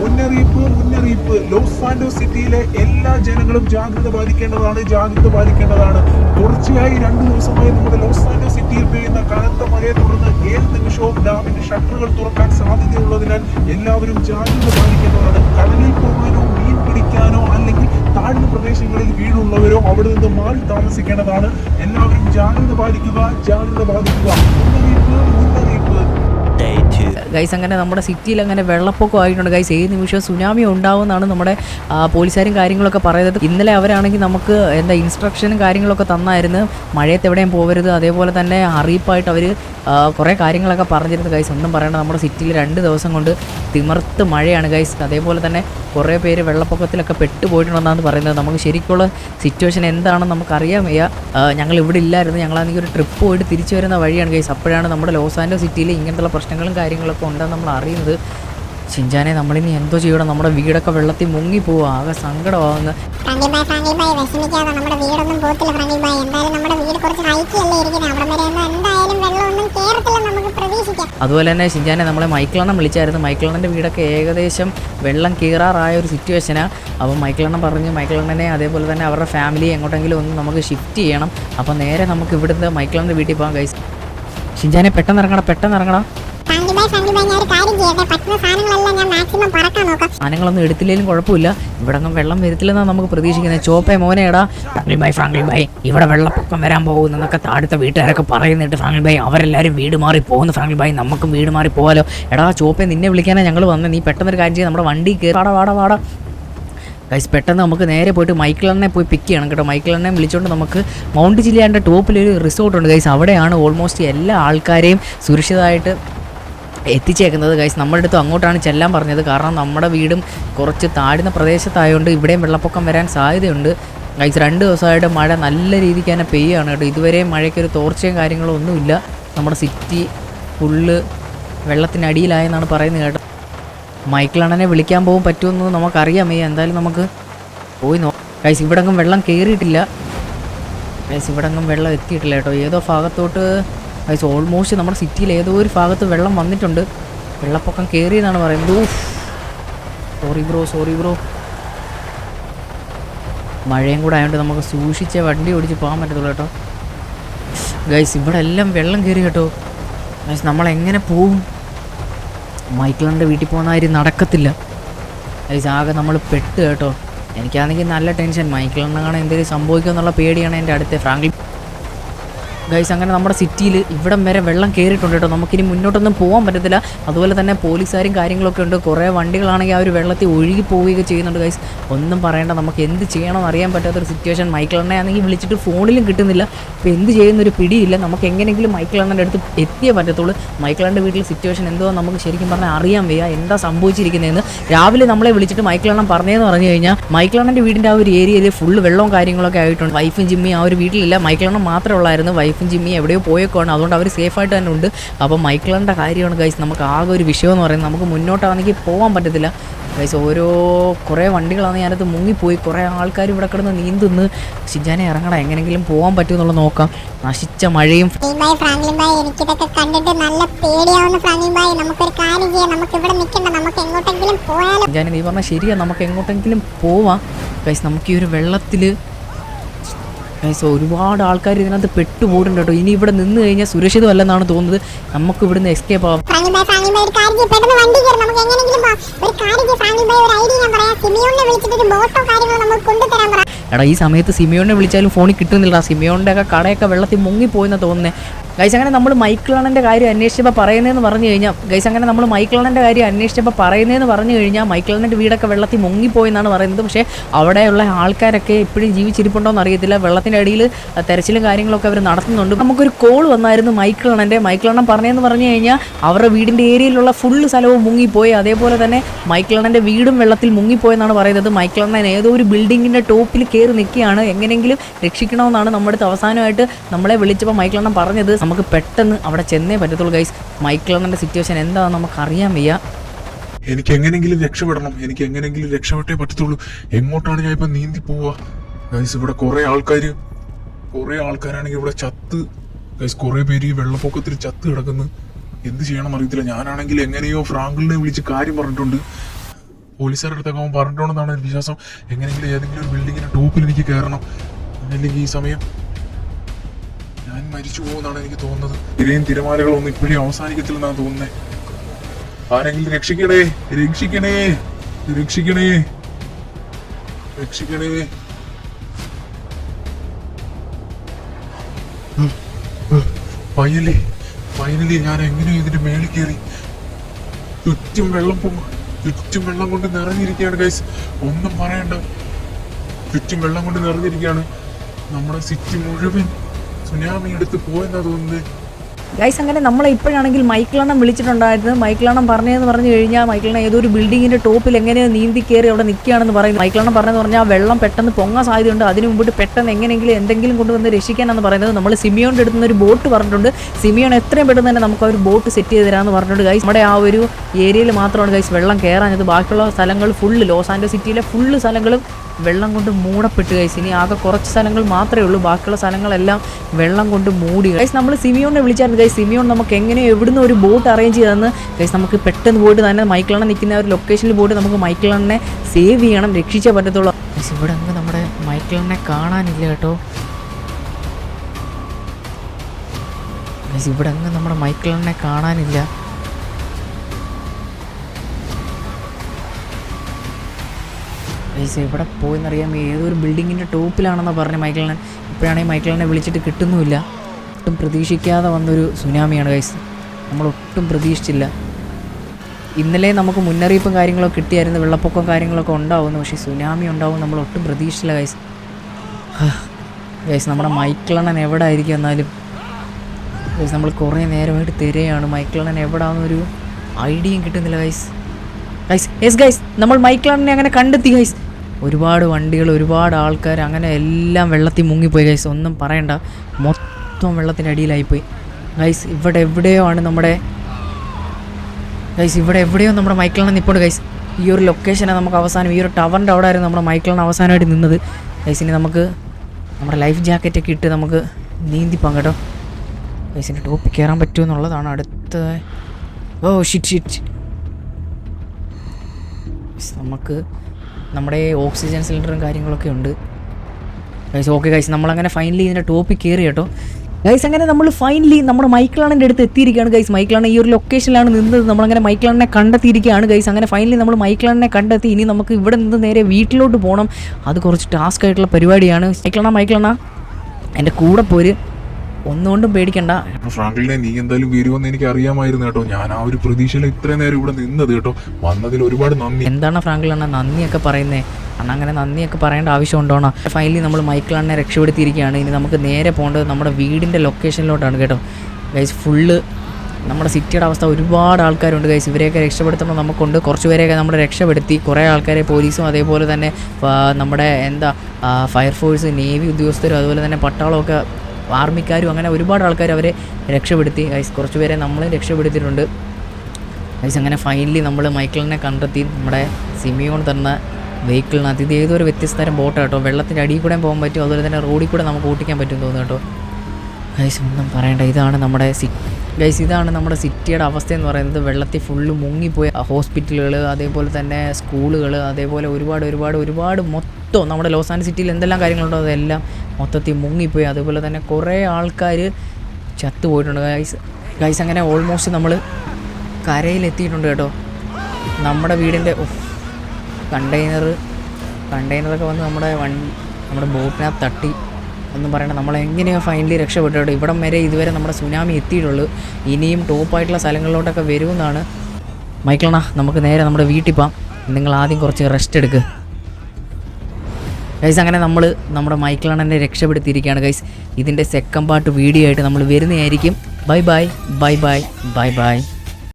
മുന്നറിയിപ്പ് മുന്നറിയിപ്പ്. Loss Santos സിറ്റിയിലെ എല്ലാ ജനങ്ങളും ജാഗ്രത പാലിക്കേണ്ടതാണ് ജാഗ്രത പാലിക്കേണ്ടതാണ്. തുടർച്ചയായി രണ്ടു ദിവസമായി നമ്മുടെ ലോസ് സാന്റോസ് സിറ്റിയിൽ പെയ്യുന്ന കനത്ത മഴയെ തുടർന്ന് ഏത് നിമിഷവും ഡാമിന്റെ ഷട്ടറുകൾ തുറക്കാൻ സാധ്യതയുള്ളതിനാൽ എല്ലാവരും ജാഗ്രത പാലിക്കേണ്ടതാണ്. കടലിൽ പോകാനോ മീൻ പിടിക്കാനോ അല്ലെങ്കിൽ താഴ്ന്ന പ്രദേശങ്ങളിൽ വീടുള്ളവരോ അവിടെ നിന്ന് മാറി താമസിക്കേണ്ടതാണ്. എല്ലാവരും ജാഗ്രത പാലിക്കുക ജാഗ്രത പാലിക്കുക. മുന്നറിയിപ്പ് മുന്നറിയിപ്പ്. ഗൈസ് അങ്ങനെ നമ്മുടെ സിറ്റിയിൽ അങ്ങനെ വെള്ളപ്പൊക്കം ആയിട്ടുണ്ട്. ഗൈസ് ഏത് നിമിഷവും സുനാമി ഉണ്ടാവുമെന്നാണ് നമ്മുടെ പോലീസുകാരും കാര്യങ്ങളൊക്കെ പറയുന്നത്. ഇന്നലെ അവരാണെങ്കിൽ നമുക്ക് എന്താ ഇൻസ്ട്രക്ഷനും കാര്യങ്ങളൊക്കെ തന്നായിരുന്നു. മഴയത്ത് എവിടെയും പോകരുത് അതേപോലെ തന്നെ അറിയിപ്പായിട്ട് അവർ കുറേ കാര്യങ്ങളൊക്കെ പറഞ്ഞിരുന്നു. ഗൈസ് ഒന്നും പറയണ്ട. നമ്മുടെ സിറ്റിയിൽ രണ്ട് ദിവസം കൊണ്ട് തിമർത്ത് മഴയാണ് ഗൈസ് അതേപോലെ തന്നെ കുറേ പേര് വെള്ളപ്പൊക്കത്തിലൊക്കെ പെട്ടുപോയിട്ടുണ്ടെന്നാണ് പറയുന്നത്. നമുക്ക് ശരിക്കുള്ള സിറ്റുവേഷൻ എന്താണെന്ന് നമുക്കറിയാൻ വയ്യ. ഞങ്ങൾ ഇവിടെ ഇല്ലായിരുന്നു. ഞങ്ങളാണെങ്കിൽ ഒരു ട്രിപ്പ് പോയിട്ട് തിരിച്ചു വരുന്ന വഴിയാണ് ഗൈസ് അപ്പോഴാണ് നമ്മുടെ ലോസ് ആൻഡോ സിറ്റിയിൽ ഇങ്ങനത്തുള്ള പ്രശ്നങ്ങളും കാര്യങ്ങളൊക്കെ ഉണ്ടെന്ന് നമ്മൾ അറിയുന്നത്. ചിഞ്ചാനെ നമ്മളിനി എന്തോ ചെയ്യണം? നമ്മുടെ വീടൊക്കെ വെള്ളത്തിൽ മുങ്ങി പോവുക ആകെ സങ്കടമാകുന്ന അതുപോലെ തന്നെ ഷിഞ്ചാനെ നമ്മളെ മൈക്കിളെണ്ണം വിളിച്ചായിരുന്നു. മൈക്കിളണ്ണന്റെ വീടൊക്കെ ഏകദേശം വെള്ളം കീറാറായ ഒരു സിറ്റുവേഷനാണ് അപ്പോൾ മൈക്കിളെണ്ണം പറഞ്ഞ് മൈക്കിളണ്ണനെ അതേപോലെ തന്നെ അവരുടെ ഫാമിലി എങ്ങോട്ടെങ്കിലും ഒന്ന് നമുക്ക് ഷിഫ്റ്റ് ചെയ്യണം. അപ്പോൾ നേരെ നമുക്ക് ഇവിടുന്ന് മൈക്കിളണ്ണന്റെ വീട്ടിൽ പോകാം കൈസ് ഷിഞ്ചാനെ പെട്ടെന്ന് ഇറങ്ങണം പെട്ടെന്ന് ഇറങ്ങണം. സാധനങ്ങളൊന്നും എടുത്തില്ലെങ്കിലും കുഴപ്പമില്ല. ഇവിടെ ഒന്നും വെള്ളം വരത്തില്ലെന്നാണ് നമുക്ക് പ്രതീക്ഷിക്കുന്നത്. ചോപ്പേ മോനേടാ. ഫ്രാങ്ക്ലി ബൈ ഫ്രാങ്ക്ലി ബൈ ഇവിടെ വെള്ളപ്പൊക്കം വരാൻ പോകുന്നതൊക്കെ താഴത്തെ വീട്ടുകാരൊക്കെ പറയുന്നുണ്ട് ഫ്രാങ്ക്ലി ബൈ അവരെല്ലാവരും വീട് മാറി പോകുന്നു ഫ്രാങ്ക്ലി ബൈ നമുക്കും വീട് മാറി പോകാലോ. എടാ ചോപ്പേ നിന്നെ വിളിക്കാനാ ഞങ്ങൾ വന്നത് നീ പെട്ടെന്ന് ഒരു കാര്യം ചെയ്ത് നമ്മുടെ വണ്ടി കയറി വാടാ വാടാ വാടാ. പെട്ടെന്ന് നമുക്ക് നേരെ പോയിട്ട് മൈക്കിളെണ്ണെ പോയി പിക്ക് ചെയ്യണം കേട്ടോ. മൈക്കിളെണ്ണെ വിളിച്ചുകൊണ്ട് നമുക്ക് മൗണ്ട് ജില്ലയുടെ ടോപ്പിലൊരു റിസോർട്ട് ഉണ്ട്. ഗൈസ് അവിടെയാണ് ഓൾമോസ്റ്റ് എല്ലാ ആൾക്കാരെയും സുരക്ഷിതമായിട്ട് എത്തിച്ചേക്കുന്നത് ഗൈസ് നമ്മുടെ അടുത്ത് അങ്ങോട്ടാണ് ചെല്ലാൻ പറഞ്ഞത്. കാരണം നമ്മുടെ വീടും കുറച്ച് താഴ്ന്ന പ്രദേശത്തായതുകൊണ്ട് ഇവിടെയും വെള്ളപ്പൊക്കം വരാൻ സാധ്യതയുണ്ട്. ഗൈസ് രണ്ട് ദിവസമായിട്ട് മഴ നല്ല രീതിക്ക് തന്നെ പെയ്യുകയാണ് കേട്ടോ. ഇതുവരെയും മഴയ്ക്കൊരു തോർച്ചയും കാര്യങ്ങളും ഒന്നുമില്ല. നമ്മുടെ സിറ്റി ഫുള്ള് വെള്ളത്തിനടിയിലായെന്നാണ് പറയുന്നത് കേട്ടോ. മൈക്കിളണ്ണനെ വിളിക്കാൻ പോകും പറ്റുമെന്ന് നമുക്കറിയാം. ഈ എന്തായാലും നമുക്ക് പോയി നോ ഗൈസ് ഇവിടെങ്ങും വെള്ളം കയറിയിട്ടില്ല ഗൈസ് ഇവിടെങ്ങും വെള്ളം എത്തിയിട്ടില്ല കേട്ടോ. ഏതോ ഭാഗത്തോട്ട് ഗൈസ് ഓൾമോസ്റ്റ് നമ്മുടെ സിറ്റിയിൽ ഏതോ ഒരു ഭാഗത്ത് വെള്ളം വന്നിട്ടുണ്ട്. വെള്ളപ്പൊക്കം കയറിയെന്നാണ് പറയുന്നത്. സോറി ബ്രോ സോറി ബ്രോ മഴയും കൂടെ ആയതുകൊണ്ട് നമുക്ക് സൂക്ഷിച്ച് വണ്ടി ഓടിച്ച് പോകാൻ പറ്റത്തുള്ളൂ കേട്ടോ. ഗൈസ് ഇവിടെ എല്ലാം വെള്ളം കയറി കേട്ടോ. ഗൈസ് നമ്മളെങ്ങനെ പോവും? മൈക്കിളിന്റെ വീട്ടിൽ പോകുന്ന കാര്യം നടക്കത്തില്ല. ഗൈസ് ആകെ നമ്മൾ പെട്ട് കേട്ടോ. എനിക്കാണെങ്കിൽ നല്ല ടെൻഷൻ മൈക്കിളിനെങ്ങാണ് എന്തെങ്കിലും സംഭവിക്കുമെന്നുള്ള പേടിയാണ് എന്റെ അടുത്ത്. ഫ്രാങ്ക്ലി ഗൈസ് അങ്ങനെ നമ്മുടെ സിറ്റിയിൽ ഇവിടം വരെ വെള്ളം കയറിയിട്ടുണ്ട് കേട്ടോ. നമുക്കിനി മുന്നോട്ടൊന്നും പോകാൻ പറ്റത്തില്ല. അതുപോലെ തന്നെ പോലീസുകാരും കാര്യങ്ങളൊക്കെ ഉണ്ട്. കുറേ വണ്ടികളാണെങ്കിൽ ആ ഒരു വെള്ളത്തിൽ ഒഴുകി പോവുകയൊക്കെ ചെയ്യുന്നുണ്ട് ഗൈസ് ഒന്നും പറയേണ്ട നമുക്ക് എന്ത് ചെയ്യണമെന്ന് അറിയാൻ പറ്റാത്തൊരു സിറ്റുവേഷൻ മൈക്കിളെണ്ണ ആണെങ്കിൽ വിളിച്ചിട്ട് ഫോണിലും കിട്ടുന്നില്ല. ഇപ്പോൾ എന്ത് ചെയ്യുന്നൊരു പിടിയില്ല. നമുക്ക് എങ്ങനെയെങ്കിലും മൈക്കിളെണ്ണന്റെ അടുത്ത് എത്തിയേ പറ്റത്തുള്ളൂ. മൈക്കിളെണ്ണന്റെ വീട്ടിൽ സിറ്റുവേഷൻ എന്തോ നമുക്ക് ശരിക്കും പറഞ്ഞാൽ അറിയാൻ വയ്യ. എന്താ സംഭവിച്ചിരിക്കുന്നതെന്ന്. രാവിലെ നമ്മളെ വിളിച്ചിട്ട് മൈക്കിളെണ്ണം പറഞ്ഞതെന്ന് പറഞ്ഞു കഴിഞ്ഞാൽ മൈക്കിളെണ്ണന്റെ വീടിന്റെ ആ ഒരു ഏരിയയിൽ ഫുള്ള് വെള്ളവും കാര്യങ്ങളൊക്കെ ആയിട്ടുണ്ട്. വൈഫും ജിമ്മി ആ ഒരു വീട്ടിലില്ല. മൈക്കിളെണ്ണം മാത്രമേ ഉള്ളായിരുന്നു. വൈഫും ജിമ്മിയും എവിടെയോ പോയേക്കാണ് അതുകൊണ്ട് അവർ സേഫായിട്ട് തന്നെ ഉണ്ട്. അപ്പോൾ മൈക്കിളിന്റെ കാര്യമാണ് ഗൈസ് നമുക്ക് ആകെ ഒരു വിഷയം എന്ന് പറയുന്നത് നമുക്ക് മുന്നോട്ടാണെങ്കിൽ പോകാൻ പറ്റത്തില്ല. ഗൈസ് ഓരോ കുറേ വണ്ടികളാണ് ഞാനത് മുങ്ങിപ്പോയി. കുറേ ആൾക്കാർ ഇവിടെ കിടന്ന് നീന്തുന്നു. ഷിജാനെ ഇറങ്ങണം. എങ്ങനെങ്കിലും പോകാൻ പറ്റുമെന്നുള്ളത് നോക്കാം. നശിച്ച മഴയും എനിക്കിതൊക്കെ കണ്ടിട്ട് നല്ല പേടിയാവുന്ന ഫ്രാങ്കിൾ ബായ് നമുക്കൊരു കാര്യം ചെയ്യാം. നമുക്ക് ഇവിടെ നിൽക്കണ്ട നമുക്ക് എങ്ങോട്ടെങ്കിലും പോയാലോ. ഞാൻ നീ പറഞ്ഞാൽ ശരിയാ. നമുക്ക് എങ്ങോട്ടെങ്കിലും പോവാം. ഗൈസ് നമുക്ക് ഈ ഒരു വെള്ളത്തിൽ ഗൈസ് ഒരുപാട് ആൾക്കാർ ഇതിനകത്ത് പെട്ടുപോയിട്ടുണ്ട്? കേട്ടോ ഇനി ഇവിടെ നിന്ന് കഴിഞ്ഞാൽ സുരക്ഷിതമല്ലെന്നാണ് തോന്നുന്നത്. നമുക്ക് ഇവിടുന്ന് എസ്കേപ്പ് ആവാം. എടാ ഈ സമയത്ത് സിമിയോണിനെ വിളിച്ചാലും ഫോണിൽ കിട്ടുന്നില്ല സിമിയോണിന്റെ ഒക്കെ കടയൊക്കെ വെള്ളത്തിൽ മുങ്ങിപ്പോയെന്നാണ് തോന്നുന്നത് ഗൈസ് അങ്ങനെ നമ്മൾ മൈക്കിളണന്റെ കാര്യം അന്വേഷിച്ചപ്പോൾ പറയുന്നതെന്ന് പറഞ്ഞു കഴിഞ്ഞാൽ ഗൈസ് അങ്ങനെ നമ്മൾ മൈക്കിളണന്റെ കാര്യം അന്വേഷിച്ചപ്പോൾ പറയുന്നതെന്ന് പറഞ്ഞു കഴിഞ്ഞാൽ മൈക്കിളണന്റെ വീടൊക്കെ വെള്ളത്തിൽ മുങ്ങിപ്പോയെന്നാണ് പറയുന്നത്. പക്ഷേ അവിടെയുള്ള ആൾക്കാരൊക്കെ ഇപ്പോഴും ജീവിച്ചിരിപ്പുണ്ടോ എന്ന് അറിയത്തില്ല വെള്ളത്തിന്റെ അടിയിൽ തെരച്ചിലും കാര്യങ്ങളൊക്കെ അവർ നടത്തുന്നുണ്ട്. നമുക്കൊരു കോൾ വന്നായിരുന്നു മൈക്കിളണന്റെ മൈക്കിളണൻ പറഞ്ഞതെന്ന് പറഞ്ഞു കഴിഞ്ഞാൽ അവരുടെ വീടിന്റെ ഏരിയയിലുള്ള ഫുള്ള് സ്ഥലവും മുങ്ങിപ്പോയി. അതേപോലെ തന്നെ മൈക്കിളണ്ണന്റെ വീടും വെള്ളത്തിൽ മുങ്ങിപ്പോയെന്നാണ് പറയുന്നത്. മൈക്കിളണ്ണൻ ഏതോ ഒരു ബിൽഡിങ്ങിന്റെ ടോപ്പിൽ കയറി നിൽക്കുകയാണ്. എങ്ങനെയെങ്കിലും രക്ഷിക്കണമെന്നാണ് നമ്മുടെ അടുത്ത് അവസാനമായിട്ട് നമ്മളെ വിളിച്ചപ്പോൾ മൈക്കിളണ്ണൻ പറഞ്ഞത്. നമുക്ക് പെട്ടെന്ന് അവിടെ ചെന്നേ പറ്റത്തുള്ളൂ ഗൈസ് മൈക്കിളണ്ണന്റെ സിറ്റുവേഷൻ എന്താണെന്ന് നമുക്ക് അറിയാൻ വയ്യ. എനിക്ക് എങ്ങനെങ്കിലും രക്ഷപ്പെടണം. എനിക്ക് എങ്ങനെങ്കിലും രക്ഷപ്പെട്ടേ പറ്റത്തുള്ളൂ. എങ്ങോട്ടാണ് ഞാൻ ഇപ്പൊ നീന്തി പോവുക ഗൈസ് ഇവിടെ കുറെ ആൾക്കാർ കുറെ ആൾക്കാരാണെങ്കിൽ ഇവിടെ ചത്ത്. ഗൈസ് കുറെ പേര് ഈ വെള്ളപ്പൊക്കത്തിൽ ചത്ത് കിടക്കുന്നു. എന്ത് ചെയ്യണം അറിയത്തില്ല. ഞാനാണെങ്കിൽ എങ്ങനെയോ ഫ്രാങ്കിളിനെ വിളിച്ച് കാര്യം പറഞ്ഞിട്ടുണ്ട്. പോലീസുകാരുടെ അടുത്തൊക്കെ അവൻ പറഞ്ഞിട്ടുണ്ടെന്നാണ് വിശ്വാസം. എങ്ങനെയെങ്കിലും ഏതെങ്കിലും ഒരു ബിൽഡിങ്ങിന്റെ ടോപ്പിൽ എനിക്ക് കയറണം. അല്ലെങ്കിൽ ഈ സമയം ഞാൻ മരിച്ചു പോകുമെന്നാണ് എനിക്ക് തോന്നുന്നത്. ഇനിയും തിരമാലകളൊന്നും ഇപ്പോഴും അവസാനിക്കത്തില്ലെന്നാണ് തോന്നുന്നത് ആരെങ്കിലും രക്ഷിക്കണേ രക്ഷിക്കണേ രക്ഷിക്കണേ രക്ഷിക്കണേ. ഫൈനലി ഫൈനലി ഞാൻ എങ്ങനെയോ ഇതിന്റെ മേളിൽ കയറി ചുറ്റും വെള്ളം പൊങ്ങ. ചുറ്റും വെള്ളം കൊണ്ട് നിറഞ്ഞിരിക്കുകയാണ് ഗൈസ് ഒന്നും പറയണ്ട. ചുറ്റും വെള്ളം കൊണ്ട് നിറഞ്ഞിരിക്കുകയാണ് നമ്മുടെ സിറ്റി മുഴുവൻ. സുനാമി പോയെന്നാ തോന്നുന്നത് ഗൈസ് അങ്ങനെ നമ്മളെ ഇപ്പോഴാണെങ്കിൽ മൈക്കിളണ്ണം വിളിച്ചിട്ടുണ്ടായിരുന്നു മൈക്കിളണ്ണം പറഞ്ഞതെന്ന് പറഞ്ഞു കഴിഞ്ഞാൽ മൈക്കിളണ്ണ ഏതോ ഒരു ബിൽഡിങ്ങിന്റെ ടോപ്പിൽ എങ്ങനെ നീന്തി കയറി അവിടെ നിൽക്കുകയാണെന്ന് പറയുന്നത്. മൈക്കിളണ്ണം പറഞ്ഞതെന്ന് പറഞ്ഞാൽ ആ വെള്ളം പെട്ടെന്ന് പൊങ്ങാൻ സാധ്യതയുണ്ട്. അതിന് മുമ്പിട്ട് പെട്ടെന്ന് എങ്ങനെയെങ്കിലും എന്തെങ്കിലും കൊണ്ടുവന്ന് രക്ഷിക്കാനെന്ന് പറയുന്നത്. നമ്മൾ സിമിയോന്റെ എടുത്തുന്ന ഒരു ബോട്ട് പറഞ്ഞിട്ടുണ്ട്. സിമിയോൺ എത്രയും പെട്ടെന്ന് തന്നെ നമുക്ക് ആ ഒരു ബോട്ട് സെറ്റ് ചെയ്ത് തരാമെന്ന് പറഞ്ഞിട്ടുണ്ട് ഗൈസ് നമ്മുടെ ആ ഒരു ഏരിയയിൽ മാത്രമാണ് ഗൈസ് വെള്ളം കയറാഞ്ഞത്. ബാക്കിയുള്ള സ്ഥലങ്ങൾ ഫുള്ള് ലോസ് ആൻഡോ സിറ്റിയിലെ ഫുള്ള് സ്ഥലങ്ങളും വെള്ളം കൊണ്ട് മൂടപ്പെട്ട് കഴിച്ച് ഇനി ആകെ കുറച്ച് സ്ഥലങ്ങൾ മാത്രമേ ഉള്ളൂ. ബാക്കിയുള്ള സ്ഥലങ്ങളെല്ലാം വെള്ളം കൊണ്ട് മൂടി. കഴിച്ച് നമ്മൾ സിമിയോണിനെ വിളിച്ചായിരുന്നു. കഴിച്ച് സിമിയോൺ നമുക്ക് എങ്ങനെയോ എവിടുന്ന് ഒരു ബോട്ട് അറേഞ്ച് ചെയ്തെന്ന് കഴിച്ച് നമുക്ക് പെട്ടെന്ന് പോയിട്ട് തന്നെ മൈക്കിളണ്ണ നിൽക്കുന്ന ഒരു ലൊക്കേഷനിൽ പോയിട്ട് നമുക്ക് മൈക്കിളണ്ണനെ സേവ് ചെയ്യണം രക്ഷിച്ചേ പറ്റത്തുള്ളൂ. ഗൈസ് ഇവിടെ അങ്ങ് നമ്മുടെ മൈക്കിളെണ്ണെ കാണാനില്ല കേട്ടോ. ഇവിടെ അങ്ങ് നമ്മുടെ മൈക്കിളെണ്ണെ കാണാനില്ല. ഗൈസ് എവിടെ പോയെന്നറിയാൻ ഏതൊരു ബിൽഡിങ്ങിന്റെ ടോപ്പിലാണെന്ന് പറഞ്ഞ മൈക്കിളിനെ. ഇപ്പോഴാണെങ്കിൽ മൈക്കിളിനെ വിളിച്ചിട്ട് കിട്ടുന്നുമില്ല. ഒട്ടും പ്രതീക്ഷിക്കാതെ വന്നൊരു സുനാമിയാണ് കൈസ് നമ്മളൊട്ടും പ്രതീക്ഷിച്ചില്ല. ഇന്നലെ നമുക്ക് മുന്നറിയിപ്പും കാര്യങ്ങളൊക്കെ കിട്ടിയായിരുന്നു. വെള്ളപ്പൊക്കം കാര്യങ്ങളൊക്കെ ഉണ്ടാവുന്നു. പക്ഷേ സുനാമി ഉണ്ടാവും നമ്മൾ ഒട്ടും പ്രതീക്ഷിച്ചില്ല ഗൈസ്. ഗൈസ് നമ്മുടെ മൈക്കിളണ്ണൻ എവിടെ ആയിരിക്കും എന്നാലും ഗൈസ് നമ്മൾ കുറേ നേരമായിട്ട് തിരയാണ്. മൈക്കിളണ്ണൻ എവിടാന്നൊരു ഐഡിയയും കിട്ടുന്നില്ല ഗൈസ്. ഗൈസ് യെസ് ഗൈസ് നമ്മൾ മൈക്കിളണ്ണനെ അങ്ങനെ കണ്ടെത്തി ഗൈസ്. ഒരുപാട് വണ്ടികൾ ഒരുപാട് ആൾക്കാർ അങ്ങനെ എല്ലാം വെള്ളത്തിൽ മുങ്ങിപ്പോയി. ഗൈസ് ഒന്നും പറയണ്ട. മൊത്തം വെള്ളത്തിന്റെ അടിയിലായിപ്പോയി. ഗൈസ് ഇവിടെ എവിടെയോ ആണ് നമ്മുടെ ഗൈസ് ഇവിടെ എവിടെയോ നമ്മുടെ മൈക്കിളണ്ണൻ നിൽപ്പുണ്ട് ഗൈസ് ഈ ഒരു ലൊക്കേഷനാണ് നമുക്ക് അവസാനം. ഈ ഒരു ടവറിന്റെ അവിടെ ആയിരുന്നു നമ്മുടെ മൈക്കിളിന് അവസാനമായിട്ട് നിന്നത്. ഗൈസ് ഇനി നമുക്ക് നമ്മുടെ ലൈഫ് ജാക്കറ്റൊക്കെ ഇട്ട് നമുക്ക് നീന്തിപ്പോം കേട്ടോ. ഗൈസിന്റെ ടോപ്പിൽ കയറാൻ പറ്റുമെന്നുള്ളതാണ് അടുത്ത ഓ ഷിറ്റ് ഷിറ്റ് നമുക്ക് നമ്മുടെ ഓക്സിജൻ സിലിണ്ടറും കാര്യങ്ങളൊക്കെ ഉണ്ട്. ഗൈസ് ഓക്കെ ഗൈസ് നമ്മളങ്ങനെ ഫൈനലി ഇതിന്റെ ടോപ്പിക് കയറി കേട്ടോ. ഗൈസ് അങ്ങനെ നമ്മൾ ഫൈനലി നമ്മുടെ മൈക്കിളാണിന്റെ അടുത്ത് എത്തിയിരിക്കുകയാണ് ഗൈസ് മൈക്കിളാണ് ഈ ഒരു ലൊക്കേഷനിലാണ് നിന്നത്. നമ്മളങ്ങനെ മൈക്കിളാണിനെ കണ്ടെത്തിയിരിക്കുകയാണ് ഗൈസ് അങ്ങനെ ഫൈനലി നമ്മൾ മൈക്കിളാണിനെ കണ്ടെത്തി. ഇനി നമുക്ക് ഇവിടെ നിന്ന് നേരെ വീട്ടിലോട്ട് പോകണം അത് കുറച്ച് ടാസ്ക് ആയിട്ടുള്ള പരിപാടിയാണ്. മൈക്കിളണ മൈക്കിളണ എന്റെ കൂടെ പോര്. ഒന്നുകൊണ്ടും പേടിക്കണ്ട. ഫ്രാങ്കിളിനെ നീ എന്തായാലും വരുമെന്ന് എനിക്ക് അറിയാമായിരുന്നു കേട്ടോ. ഞാൻ ആ ഒരു പ്രതീക്ഷയിൽ ഇത്രയും നേരം ഇവിടെ നിന്നത് കേട്ടോ. വന്നതിൽ ഒരുപാട് നന്ദി. എന്താണ് ഫ്രാങ്കിൾ അണ്ണ നന്ദിയൊക്കെ പറയുന്നേ? അണ്ണ അങ്ങനെ നന്ദിയൊക്കെ പറയേണ്ട ആവശ്യമുണ്ടോണോ? ഫൈനലി നമ്മൾ മൈക്കിൾ അണ്ണനെ രക്ഷപ്പെടുത്തിയിരിക്കുകയാണ്. ഇനി നമുക്ക് നേരെ പോകേണ്ടത് നമ്മുടെ വീടിന്റെ ലൊക്കേഷനിലോട്ടാണ് കേട്ടോ. ഗൈസ് ഫുള്ള് നമ്മുടെ സിറ്റിയുടെ അവസ്ഥ ഒരുപാട് ആൾക്കാരുണ്ട് ഗൈസ് ഇവരെയൊക്കെ രക്ഷപ്പെടുത്തണം നമുക്കുണ്ട്. കുറച്ച് പേരെയൊക്കെ നമ്മൾ രക്ഷപ്പെടുത്തി. കുറേ ആൾക്കാരെ പോലീസും അതേപോലെ തന്നെ നമ്മുടെ എന്താ ഫയർഫോഴ്സ് നേവി ഉദ്യോഗസ്ഥരും അതുപോലെ തന്നെ പട്ടാളമൊക്കെ ആർമിക്കാരും അങ്ങനെ ഒരുപാട് ആൾക്കാർ അവരെ രക്ഷപ്പെടുത്തി. ഗൈസ് കുറച്ച് പേരെ നമ്മൾ രക്ഷപ്പെടുത്തിയിട്ടുണ്ട്. ഗൈസ് അങ്ങനെ ഫൈനലി നമ്മൾ മൈക്കിളിനെ കണ്ടെത്തി. നമ്മുടെ സിമിയോൺ തന്ന വെഹിക്കിളിനകത്ത് ഇത് ഏതൊരു വ്യത്യസ്ത തരം ബോട്ടാണ് കേട്ടോ. വെള്ളത്തിന്റെ അടിയിൽ കൂടെ പോകാൻ പറ്റും. അതുപോലെ തന്നെ റോഡിൽ കൂടെ നമുക്ക് ഓട്ടിക്കാൻ പറ്റും തോന്നുന്നു കേട്ടോ. ഗൈസ് ഒന്നും പറയണ്ട. ഇതാണ് നമ്മുടെ സി ഗൈസ് ഇതാണ് നമ്മുടെ സിറ്റിയുടെ അവസ്ഥ എന്ന് പറയുന്നത്. വെള്ളത്തിൽ ഫുള്ള് മുങ്ങിപ്പോയ ഹോസ്പിറ്റലുകൾ അതേപോലെ തന്നെ സ്കൂളുകൾ അതേപോലെ ഒരുപാട് ഒരുപാട് ഒരുപാട് മൊത്തം നമ്മുടെ ലോസാൻ സിറ്റിയിൽ എന്തെല്ലാം കാര്യങ്ങളുണ്ടോ അതെല്ലാം മൊത്തത്തിൽ മുങ്ങിപ്പോയി. അതുപോലെ തന്നെ കുറേ ആൾക്കാർ ചത്തുപോയിട്ടുണ്ട്. ഗൈസ് ഗൈസ് അങ്ങനെ ഓൾമോസ്റ്റ് നമ്മൾ കരയിലെത്തിയിട്ടുണ്ട് കേട്ടോ. നമ്മുടെ വീടിന്റെ കണ്ടെയ്നർ കണ്ടെയ്നറൊക്കെ വന്ന് നമ്മുടെ വൺ നമ്മുടെ ബോട്ടിനകത്ത് തട്ടി. ഒന്നും പറയണ്ട നമ്മൾ എങ്ങനെയോ ഫൈനലി രക്ഷപ്പെട്ടു ഇവിടം വരെ ഇതുവരെ നമ്മുടെ സുനാമി എത്തിയിട്ടുള്ളൂ. ഇനിയും ടോപ്പായിട്ടുള്ള സ്ഥലങ്ങളിലോട്ടൊക്കെ വരുമെന്നാണ്. മൈക്കിളണ നമുക്ക് നേരെ നമ്മുടെ വീട്ടിൽ പോകാം നിങ്ങൾ ആദ്യം കുറച്ച് റെസ്റ്റ് എടുക്ക്. ഗൈസ് അങ്ങനെ നമ്മൾ നമ്മുടെ മൈക്കിളണ്ണനെ രക്ഷപ്പെടുത്തിയിരിക്കുകയാണ് ഗൈസ് ഇതിന്റെ സെക്കൻഡ് പാർട്ട് വീഡിയോ ആയിട്ട് നമ്മൾ വരുന്നതായിരിക്കും. Bye bye bye bye bye bye